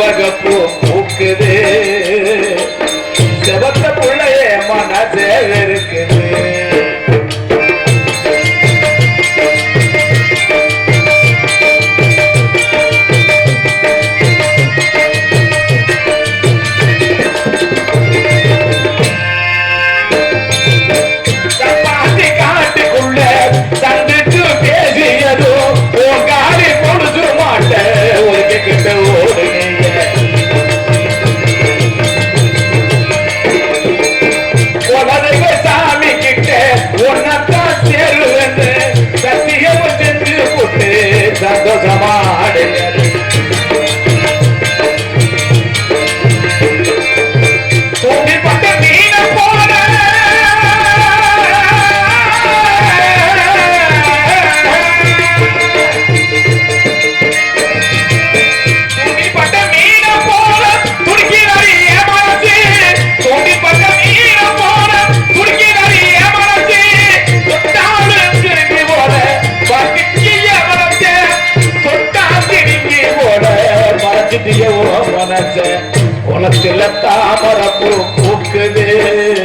செவ்வகப்பூ பூக்குது. செவத்த பிள்ளைய மனசே இருக்குது राम को फूक दे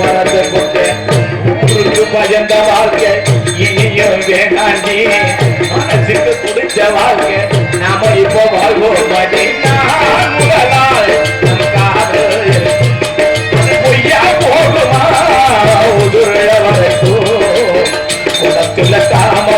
மறந்து கொண்டு பயந்த வாழ்க்கை. இனியும் வேண்டாண்டி மனசுக்கு பிடிச்ச வாழ்க்கை. நாம இப்போ வாழ்வோம் பொய்யா போகுமா உதுர உனக்குள்ள காம